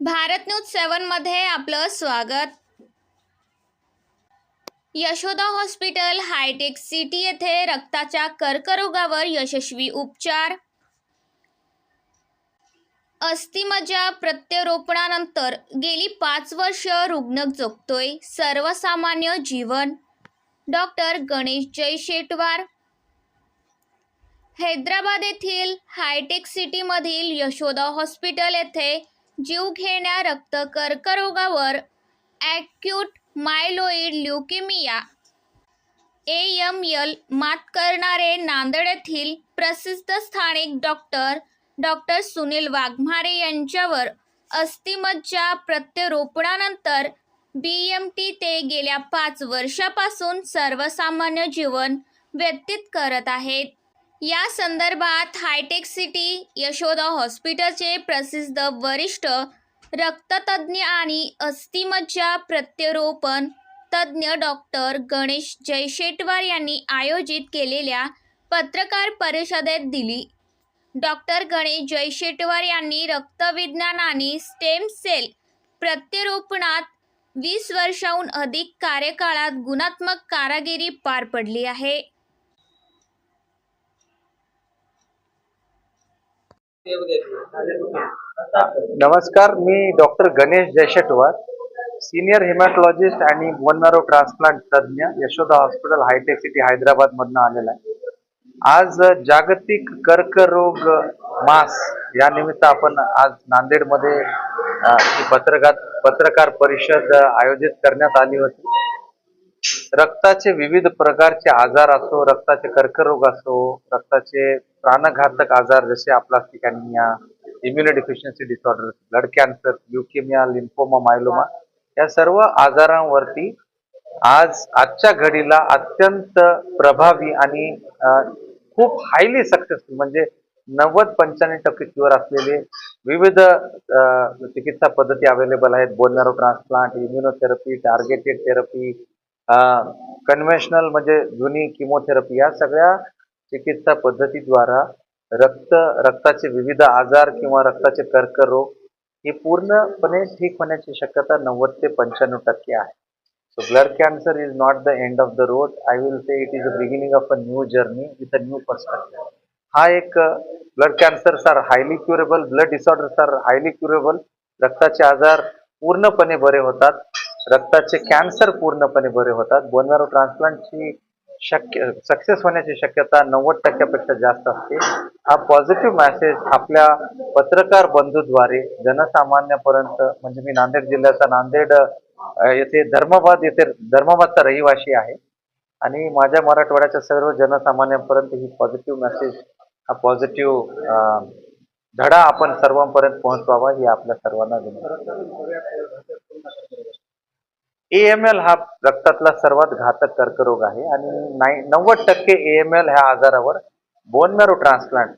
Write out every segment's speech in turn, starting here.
Bharat news सेवनमध्ये आपलं स्वागत. Yashoda hospital hi tech city येथे रक्ताच्या कर्करोगावर यशस्वी उपचार. अस्थिमज्जा प्रत्यारोपणानंतर गेली पाच वर्ष रुग्ण जगतोय सर्वसामान्य जीवन. डॉक्टर गणेश जयशेटवार. हैदराबाद येथील हायटेक सिटीमधील यशोदा हॉस्पिटल येथे जीवघेण्या रक्त कर्करोगावर acute myeloid leukaemia A M L मात करणारे नांदेड येथील प्रसिद्ध स्थानिक डॉक्टर डॉक्टर सुनील वाघमारे यांच्यावर अस्थिमज्जा प्रत्यारोपणानंतर बी एम टी ते गेल्या पाच वर्षापासून सर्वसामान्य जीवन व्यतीत करत आहेत. या संदर्भात हायटेक सिटी यशोदा हॉस्पिटलचे प्रसिद्ध वरिष्ठ रक्ततज्ज्ञ आणि अस्थिमज्जा प्रत्यारोपण तज्ज्ञ डॉक्टर गणेश जयशेटवार यांनी आयोजित केलेल्या पत्रकार परिषदेत दिली. डॉक्टर गणेश जयशेटवार यांनी रक्तविज्ञान आणि स्टेम सेल प्रत्यारोपणात वीस वर्षाहून अधिक कार्यकाळात गुणात्मक कारागिरी पार पडली आहे. नमस्कार मी doctor Ganesh Jayshetwar senior haematologist आणि वनरो ट्रान्सप्लांट तज्ज्ञ Yashoda hospital hi tech city Hyderabad मधनं आलेला आहे. आज जागतिक कर्करोग मास या निमित्त आपण आज नांदेडमध्ये पत्रकार पत्रकार परिषद आयोजित करण्यात आली होती. रक्ताचे विविध प्रकारचे आजार असो रक्ताचे कर्करोग असो रक्ताचे प्राणघातक आजार जसे aplastic anaemia immunodeficiency disorder blood cancer leukaemia lymphoma myeloma या सर्व आजारांवरती आज आजच्या घडीला अत्यंत प्रभावी आणि खूप हायली सक्सेसफुल म्हणजे नव्वद पंच्याण्णव टक्के क्युअर असलेले विविध चिकित्सा पद्धती अवेलेबल आहेत. Bone marrow transplant immunotherapy targeted therapy conventional म्हणजे जुनी किमोथेरपी या सगळ्या चिकित्सा पद्धतीद्वारा रक्त रक्ताचे विविध आजार किंवा रक्ताचे कर्करोग हे पूर्णपणे ठीक होण्याची शक्यता नव्वद ते पंच्याण्णव टक्के आहे. So blood cancer is not the end of the road I will say it is a beginning of a new journey with a new perspective हा एक blood cancers are highly curable blood disorders are highly curable रक्ताचे आजार पूर्णपणे बरे होतात. रक्ताचे cancer पूर्णपणे बरे होतात. बोनॅरो ट्रान्सप्लांटची शक्य सक्सेस होण्याची शक्यता नव्वद टक्क्यापेक्षा जास्त असते. हा पॉझिटिव्ह मॅसेज आपल्या पत्रकार बंधूद्वारे जनसामान्यापर्यंत म्हणजे मी नांदेड जिल्ह्याचा नांदेड येथे धर्माबाद येथे धर्माबादचा रहिवासी आहे. आणि माझ्या मराठवाड्याच्या सर्व जनसामान्यांपर्यंत ही पॉझिटिव्ह मेसेज हा पॉझिटिव्ह धडा आपण सर्वांपर्यंत पोहोचवावा ही आपल्या सर्वांना विनंती. ए एम एल हा रक्तातला सर्वात घातक कर्करोग आहे आणि नाई नव्वद टक्के ए एम एल ह्या आजारावर बोन मॅरो ट्रान्सप्लांट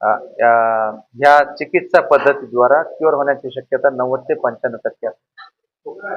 ह्या चिकित्सा पद्धतीद्वारा क्युअर होण्याची शक्यता नव्वद ते पंच्याण्णव टक्के असते